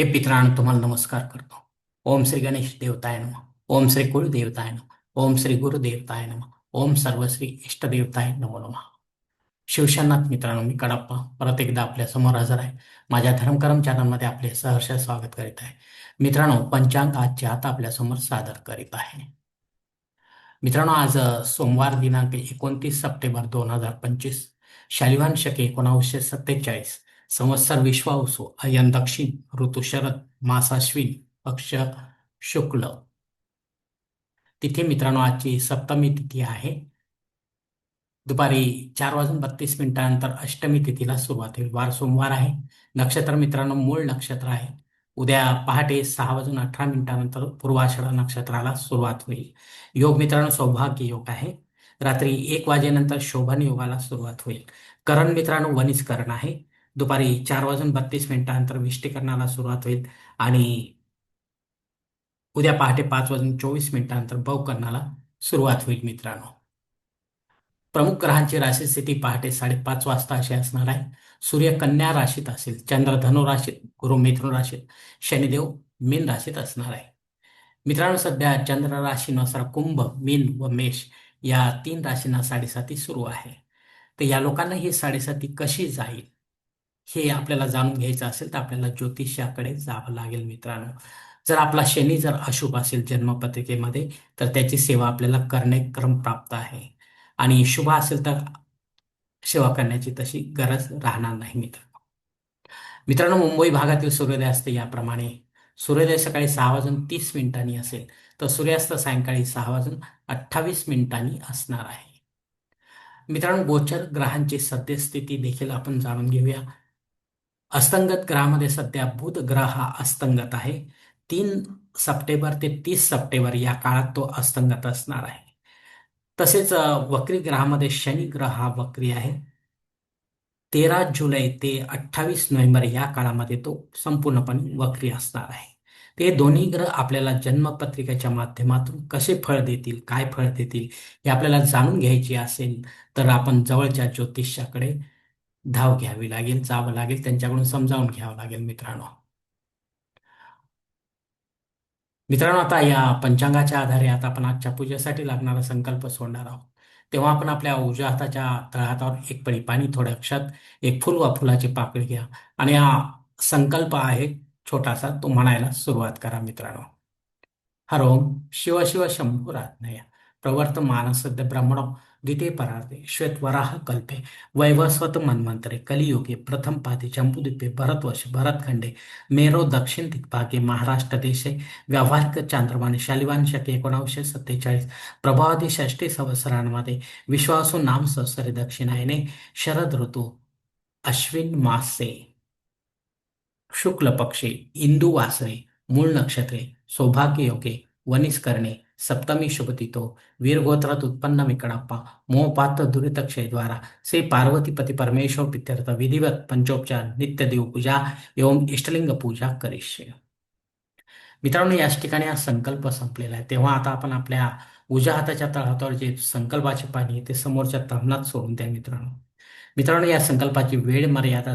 हे पित्रांनो तुम्हाला नमस्कार करतो. ओम श्री गणेश देवताय नम. ओम श्री कुळदेवताय नम. ओम श्री गुरुदेवताय नम. ओम सर्वश्री इष्टदेवताय नमो नमः. शिवशनाथ मित्रांनो मी कडप्पा परत एकदा आपल्यासमोर हजर आहे. माझ्या धर्मकरम चॅनलमध्ये आपले सहर्ष स्वागत करीत आहे. मित्रांनो पंचांग आजचे आता आपल्यासमोर सादर करीत आहे. मित्रांनो आज सोमवार दिनांक एकोणतीस सप्टेंबर दोन हजार पंचवीस. शालिवान शके एकोणावीसशे सत्तेचाळीस. संवत्सर विश्वावसु अयन दक्षिण ऋतू शरद मासाश्विन पक्ष शुक्ल. तिथे मित्रांनो आजची सप्तमी तिथी आहे. दुपारी चार वाजून बत्तीस मिनिटानंतर अष्टमी तिथीला सुरुवात होईल. वार सोमवार आहे. नक्षत्र मित्रांनो मूळ नक्षत्र आहे. उद्या पहाटे सहा वाजून अठरा मिनिटानंतर पूर्वाषाढ नक्षत्राला सुरुवात होईल. योग मित्रांनो सौभाग्य योग आहे. रात्री एक वाजेनंतर शोभन योगाला सुरुवात होईल. करण मित्रांनो वनिज करण आहे. दुपारी चार वाजून बत्तीस मिनिटानंतर विष्टीकरणाला सुरुवात होईल आणि उद्या पहाटे पाच वाजून चोवीस मिनिटानंतर बहुकरणाला सुरुवात होईल मित्रांनो. प्रमुख ग्रहांची राशी स्थिती पहाटे साडेपाच वाजता अशी असणार आहे. सूर्य कन्या राशीत असेल चंद्र धनु राशीत गुरु मिथुन राशीत शनिदेव मीन राशीत असणार आहे. मित्रांनो सध्या चंद्र राशीनुसार कुंभ मीन व मेष या तीन राशींना साडेसाती सुरू आहे. तर या लोकांना ही साडेसाती कशी जाईल? हे आपल्याला जाणून घ्यायचं असेल तर आपल्याला ज्योतिषाकडे जावं लागेल मित्रांनो. जर आपला शनी जर अशुभ असेल जन्मपत्रिकेमध्ये तर त्याची सेवा आपल्याला करणे क्रम प्राप्त आहे. आणि शुभ असेल तर सेवा करण्याची तशी गरज राहणार नाही मित्रांनो. मित्रांनो मुंबई भागातील सूर्योदय असते याप्रमाणे सूर्योदय सकाळी सहा वाजून तीस मिनिटांनी असेल तर सूर्यास्त सायंकाळी सहा वाजून अठ्ठावीस मिनिटांनी असणार आहे. मित्रांनो गोचर ग्रहांची सद्यस्थिती देखील आपण जाणून घेऊया. अस्तंगत ग्रहामध्ये सध्या बुध ग्रह हा अस्तंगत आहे. तीन सप्टेंबर ते तीस सप्टेंबर या काळात तो अस्तंगत असणार आहे. तसेच वक्री ग्रहामध्ये शनी ग्रह हा वक्री आहे. तेरा जुलै ते अठ्ठावीस नोव्हेंबर या काळामध्ये तो संपूर्णपणे वक्री असणार आहे. ते दोन्ही ग्रह आपल्याला जन्मपत्रिकेच्या माध्यमातून कसे फळ देतील काय फळ देतील हे आपल्याला जाणून घ्यायचे असेल तर आपण जवळच्या ज्योतिषाकडे धाव घ्यावी लागेल जावं लागेल त्यांच्याकडून समजावून घ्यावं लागेल मित्रांनो. मित्रांनो आता या पंचांगाच्या आधारे आता आपण आजच्या पूजेसाठी लागणारा संकल्प सोडणार आहोत. तेव्हा आपण आपल्या उजव्या हाताच्या तळहातावर एक पळी पाणी थोड्या अक्षात एक फुल वा फुलाची पाकळी घ्या. आणि हा संकल्प आहे छोटासा तो म्हणायला सुरुवात करा मित्रांनो. हरोम शिव शिव शंभुराज्ञय प्रवर्तमान सद्य ब्रह्मणो द्वितीय परार्थे श्वेतवराह कल्पे। वैवस्वत मन्वंतरे कलियुगे प्रथम पादे जम्बूद्वीपे भरतवर्ष भरतखंडे मेरो दक्षिण दिग्भागे महाराष्ट्र देशे व्यावहारिक चांद्रमाने शालिवांशके एकोणावीसशे सत्तेचाळीस प्रभावादी षष्टी संवत्सरांमध्ये विश्वासू नाम संवत्सरे दक्षिणायने शरद ऋतू अश्विन मासे। शुक्ल पक्षे इंदू वासरे मूळ नक्षत्रे सौभाग्य योगे वनिस करणे सप्तमी शुभतितो वीरगोत्रात उत्पन्न मिकणाप्पा मोहपात्र दुरितक्षय द्वारा श्री पार्वतीपती परमेश्वर पित्यर्थ विधिवत पंचोपचार नित्य देव पूजा एवं इष्टलिंग पूजा करिष्य मित्रांनो याच ठिकाणी हा संकल्प संपलेला आहे तेव्हा आता आपण आपल्या उजव्या हाताच्या तळहातावर जे संकल्पाचे पाणी आहे ते समोरच्या तमनात सोडून द्या मित्रांनो मित्रांनो या संकल्पाची वेळ मर्यादा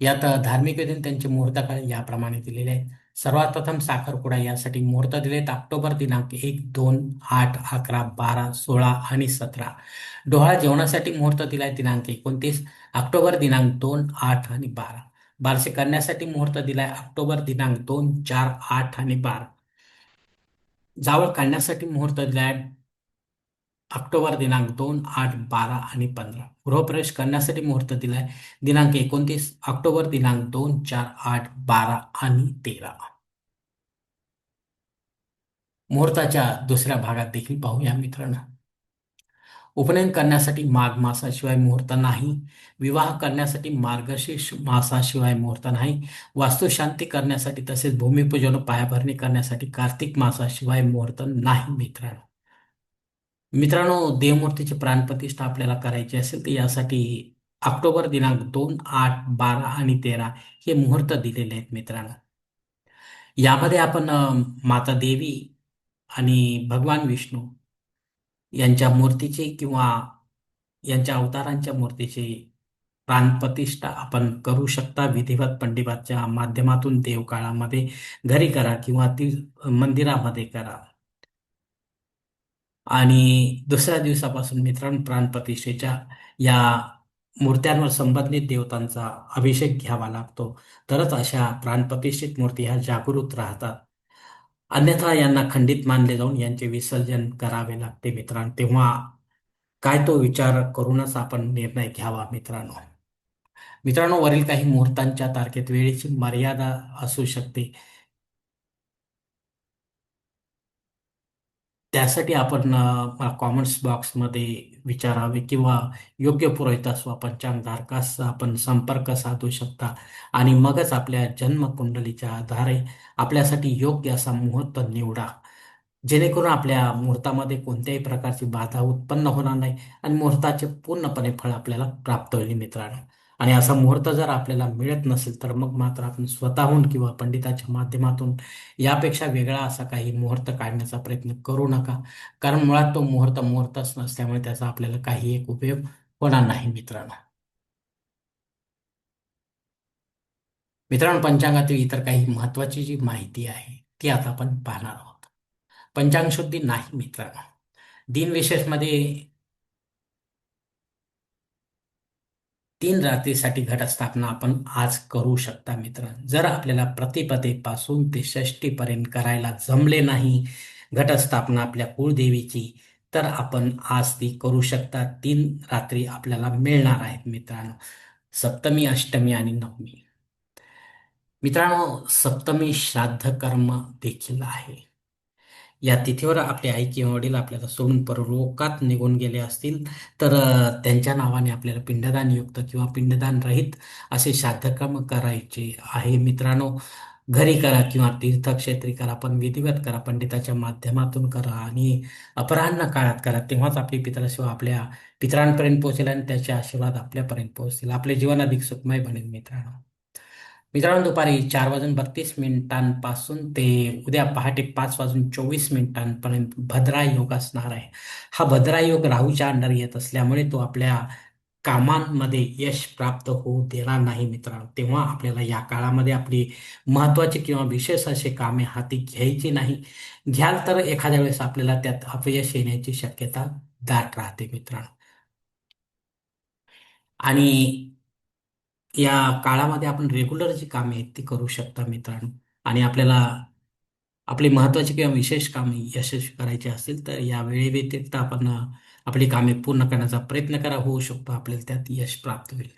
यात धार्मिक विधी त्यांचे मुहूर्त काळ याप्रमाणे दिलेले आहेत. सर्वात प्रथम साखरपुडा यासाठी मुहूर्त दिलेत. ऑक्टोबर दिनांक एक दोन आठ अकरा बारा सोळा आणि सतरा. डोहाळा जेवणासाठी मुहूर्त दिलाय दिनांक एकोणतीस ऑक्टोबर दिनांक दोन आठ आणि बारा. बारसे करण्यासाठी मुहूर्त दिलाय ऑक्टोबर दिनांक दोन चार आठ आणि बारा. जावळ काढण्यासाठी मुहूर्त दिलाय ऑक्टोबर दिनांक दोन आठ बारा आणि पंधरा. गृहप्रवेश करण्यासाठी मुहूर्त दिलाय. दिनांक एकोणतीस ऑक्टोबर दिनांक दोन चार आठ बारा आणि तेरा. मुहूर्ताच्या दुसऱ्या भागात देखील पाहूया मित्रांनो. उपनयन करण्यासाठी माघ मासाशिवाय मुहूर्त नाही. विवाह करण्यासाठी मार्गशीर्ष मासाशिवाय मुहूर्त नाही. वास्तुशांती करण्यासाठी तसेच भूमिपूजन पायाभरणी करण्यासाठी कार्तिक मासाशिवाय मुहूर्त नाही मित्रांनो. मित्रांनो देवमूर्तीची प्राणप्रतिष्ठा आपल्याला करायची असेल तर यासाठी ऑक्टोबर दिनांक दोन आठ बारा आणि तेरा हे मुहूर्त दिलेले आहेत मित्रांनो. यामध्ये आपण माता देवी आणि भगवान विष्णू यांच्या मूर्तीचे किंवा यांच्या अवतारांच्या मूर्तीचे प्राणप्रतिष्ठा आपण करू शकता विधिवत पंडिताच्या माध्यमातून देवकाळामध्ये घरी करा किंवा ती मंदिरामध्ये करा. आणि दुसऱ्या दिवसापासून मित्रांनो प्राणप्रतिष्ठेच्या या मूर्त्यांवर संबंधित देवतांचा अभिषेक घ्यावा लागतो. तरच अशा प्राणप्रतिष्ठित मूर्ती ह्या जागृत राहतात. अन्यथा यांना खंडित मानले जाऊन यांचे विसर्जन करावे लागते मित्रांनो. तेव्हा काय तो विचार करूनच आपण निर्णय घ्यावा मित्रांनो. मित्रांनो वरील काही मुहूर्तांच्या तारखेत वेळेची मर्यादा असू शकते. त्यासाठी आपण कॉमेंट्स बॉक्समध्ये विचारावे किंवा योग्य पुरोहितास व पंचांगधारकास आपण संपर्क साधू शकता. आणि मगच आपल्या जन्मकुंडलीच्या आधारे आपल्यासाठी योग्य असा मुहूर्त निवडा. जेणेकरून आपल्या मुहूर्तामध्ये कोणत्याही प्रकारची बाधा उत्पन्न होणार नाही आणि मुहूर्ताचे पूर्णपणे फळ आपल्याला प्राप्त होईल मित्रांनो. आणि असा मुहूर्त जर आपल्याला मिळत नसेल तर मग मात्र आपण स्वतःहून किंवा पंडिताच्या माध्यमातून यापेक्षा वेगळा असा काही मुहूर्त काढण्याचा प्रयत्न करू नका. कारण मुळात तो मुहूर्त मुहूर्तच नसल्यामुळे त्याचा आपल्याला काही एक उपयोग होणार नाही मित्रांनो. मित्रांनो पंचांगातील इतर काही महत्वाची जी माहिती आहे ती आता आपण पाहणार आहोत. पंचांग शुद्धी नाही मित्रांनो. दिनविशेषमध्ये तीन रात्रीसाठी घटस्थापना आपण आज करू शकता मित्र. जर आपल्याला प्रतिपदेपासून ते षष्टीपर्यंत करायला जमले नाही घटस्थापना आपल्या कुळदेवीची तर आपण आज ती करू शकता. तीन रात्री आपल्याला मिळणार आहेत मित्रांनो. सप्तमी अष्टमी आणि नवमी. मित्रांनो सप्तमी श्राद्ध कर्म देखील आहे. या तिथीवर आपले आई किंवा वडील आपल्याला सोडून परलोकात निघून गेले असतील तर त्यांच्या नावाने आपल्याला पिंडदान युक्त किंवा पिंडदान रहित असे श्राद्धकर्म करायचे आहे. मित्रांनो घरी करा किंवा तीर्थक्षेत्री करा पण विधिवत करा पंडिताच्या माध्यमातून करा आणि अपराह्न काळात करा. तेव्हाच आपली पितराशिवाय आपल्या पितरांपर्यंत पोहोचेल आणि त्याचे आशीर्वाद आपल्यापर्यंत पोहोचतील. आपले जीवन अधिक सुखमय बनेल मित्रांनो. मित्रांनो दुपारी चार वाजून बत्तीस मिनिटांपासून ते उद्या पहाटे पाच वाजून चोवीस मिनिटांपर्यंत भद्रा योग असणार आहे. हा भद्रा योग राहूच्या अंडर येत असल्यामुळे तो आपल्या कामांमध्ये यश प्राप्त होऊ देणार नाही मित्रांनो. तेव्हा आपल्याला या काळामध्ये आपली महत्वाची किंवा विशेष असे कामे हाती घ्यायची नाही. घ्याल तर एखाद्या वेळेस आपल्याला त्यात अपयश येण्याची शक्यता दाट राहते मित्रांनो. आणि या काळामध्ये आपण रेग्युलर जी कामे आहेत ती करू शकता मित्रांनो. आणि आपल्याला आपली महत्त्वाची किंवा विशेष कामे यशस्वी करायची असतील तर या वेळे व्यतिरिक्त आपण आपली कामे पूर्ण करण्याचा प्रयत्न करा. होऊ शकतो आपल्याला त्यात यश प्राप्त होईल.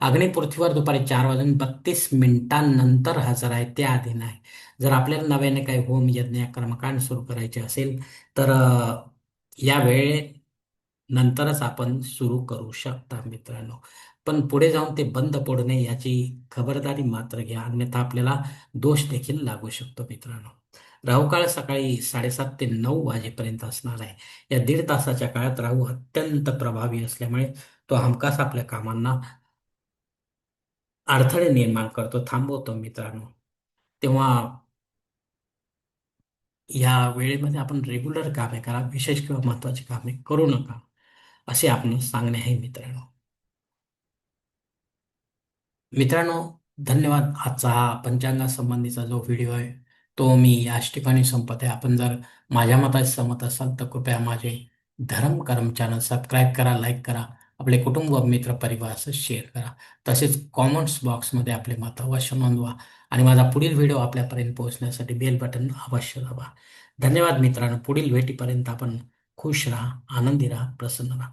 अग्नी पृथ्वीवर दुपारी चार वाजून बत्तीस मिनिटांनंतर हजर आहे. त्या आधी नाही. जर आपल्याला नव्याने काही होम यज्ञ कर्मकांड सुरू करायचे असेल तर या वेळे नंतरच आपण सुरू करू शकता मित्रांनो. पण पुढे जाऊन ते बंद पडू नये याची खबरदारी मात्र घ्या. अन्यथा आपल्याला दोष देखील लागू शकतो मित्रांनो. राहू काळ सकाळी साडेसात ते नऊ वाजेपर्यंत असणार आहे. या दीड तासाच्या काळात राहू अत्यंत प्रभावी असल्यामुळे तो हमखास आपल्या कामांना अडथळे निर्माण करतो थांबवतो मित्रांनो. तेव्हा या वेळेमध्ये आपण रेग्युलर कामे करा. विशेष किंवा महत्वाची कामे करू नका. असे आपण सांगणे आहे मित्रांनो. मित्रांनो धन्यवाद आजचा हा पंचांगासंबंधीचा जो व्हिडिओ आहे तो मी याच ठिकाणी संपत आहे आपण जर माझ्या मताशी सहमत असाल तर कृपया माझे धर्म कर्म चॅनल सबस्क्राईब करा लाईक करा. आपले कुटुंब मित्र परिवारासह शेअर करा. तसेच कॉमेंट्स बॉक्समध्ये आपले मत अवश्य नोंदवा आणि माझा पुढील व्हिडिओ आपल्यापर्यंत पोहोचण्यासाठी बेल बटन अवश्य दाबा. धन्यवाद मित्रांनो. पुढील भेटीपर्यंत आपण खुश राहा आनंदी राहा प्रसन्न राहा.